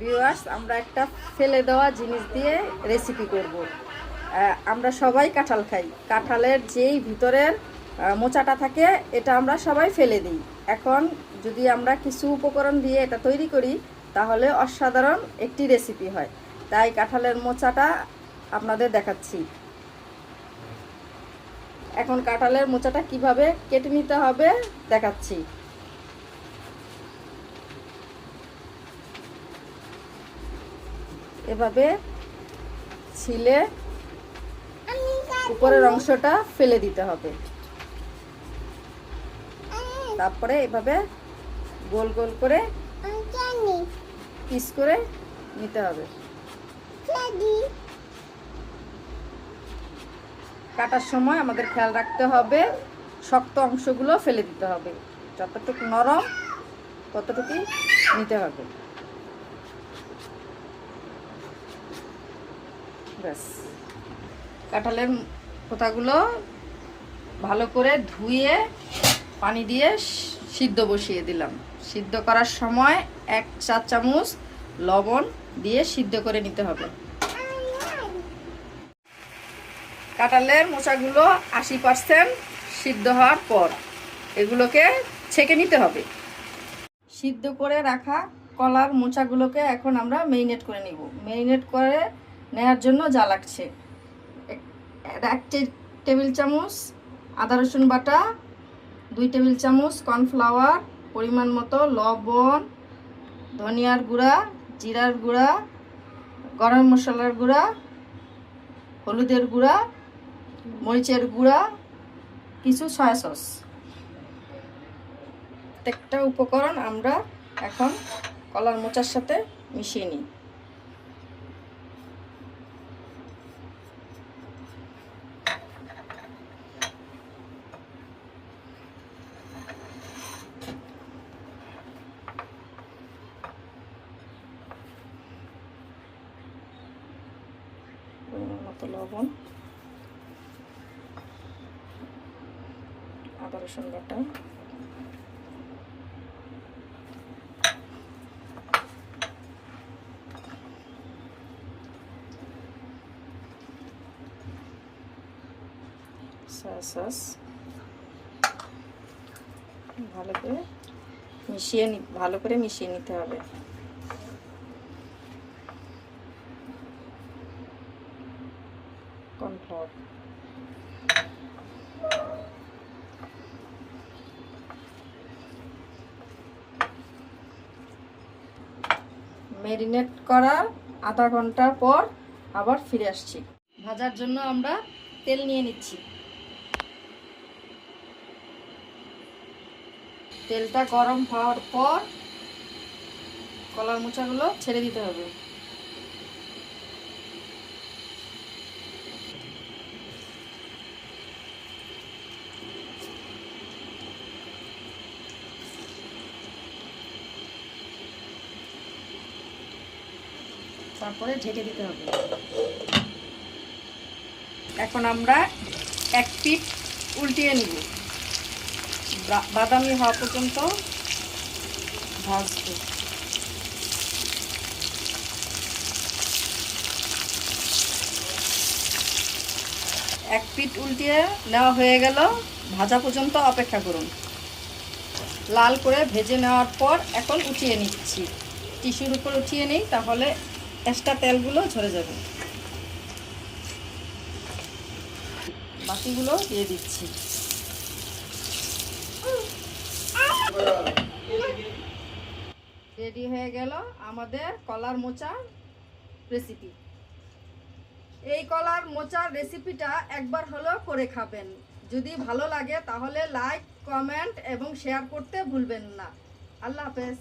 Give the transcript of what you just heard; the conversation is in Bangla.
ভিউয়ার্স আমরা একটা ফেলে দেওয়া জিনিস দিয়ে রেসিপি করব। আমরা সবাই কাঁঠাল খাই। কাঁঠালের যেই ভিতরের মোচাটা থাকে, এটা আমরা সবাই ফেলে দিই। এখন যদি আমরা কিছু উপকরণ দিয়ে এটা তৈরি করি, তাহলে অসাধারণ একটি রেসিপি হয়। তাই কাঁঠালের মোচাটা আপনাদের দেখাচ্ছি। এখন কাঁঠালের মোচাটা কীভাবে কেটে নিতে হবে, দেখাচ্ছি। এভাবে ছিলে উপরের অংশটা ফেলে দিতে হবে। তারপরে এভাবে গোল গোল করে পিস করে নিতে হবে। কাটার সময় আমাদের খেয়াল রাখতে হবে শক্ত অংশগুলো ফেলে দিতে হবে। যতটুকু নরম ততটুকুই নিতে হবে। ব্যাস। কাঁঠালের পোতাগুলো ভালো করে ধুয়ে পানি দিয়ে সিদ্ধ বসিয়ে দিলাম। সিদ্ধ করার সময় এক চা চামচ লবণ দিয়ে সিদ্ধ করে নিতে হবে। কাঁঠালের মোচাগুলো আশি পার্সেন্ট সিদ্ধ হওয়ার পর এগুলোকে ছেঁকে নিতে হবে। সিদ্ধ করে রাখা কলার মোচাগুলোকে এখন আমরা মেরিনেট করে নিব। মেরিনেট করে নেওয়ার জন্য যা লাগছে। এক- টেবিল চামচ আদা রসুন বাটা, দুই টেবিল চামচ কর্নফ্লাওয়ার, পরিমাণ মতো লবণ, ধনিয়ার গুঁড়া, জিরার গুঁড়া, গরম মশলার গুঁড়া, হলুদের গুঁড়া, মরিচের গুঁড়া, কিছু সয়া সস। প্রত্যেকটা উপকরণ আমরা এখন কলার মোচার সাথে মিশিয়ে নিই পরিমাণ মতো লবণ আদা রসুন বাটা। ভালো করে মিশিয়ে ভালো করে মিশিয়ে নিতে হবে। কর্নফ্লাওয়ার ম্যারিনেট করার আধা ঘণ্টা পর আবার ফিরে আসছি। ভাজার জন্য আমরা তেল নিয়ে নিচ্ছি। তেলটা গরম হওয়ার পর কলার মোচাগুলো ছেড়ে দিতে হবে। তারপরে ঢেকে দিতে হবে। এখন আমরা এক পিঠ উল্টিয়ে নিব। বাদামি হওয়া পর্যন্ত ভাজবো। এক পিঠ উল্টিয়ে নেওয়া হয়ে গেল। ভাজা পর্যন্ত অপেক্ষা করুন। লাল করে ভেজে নেওয়ার পর এখন উঠিয়ে নিচ্ছি। টিস্যুর উপর উঠিয়ে নিই, তাহলে এক্সট্রা তেলগুলো ঝরে যাবে। বাকিগুলো দিয়ে দিচ্ছি। রেডি হয়ে গেল আমাদের কলার মোচার রেসিপি এই কলার মোচার রেসিপিটা একবার হলেও করে খাবেন। যদি ভালো লাগে তাহলে লাইক কমেন্ট এবং শেয়ার করতে ভুলবেন না। আল্লাহ হাফেজ।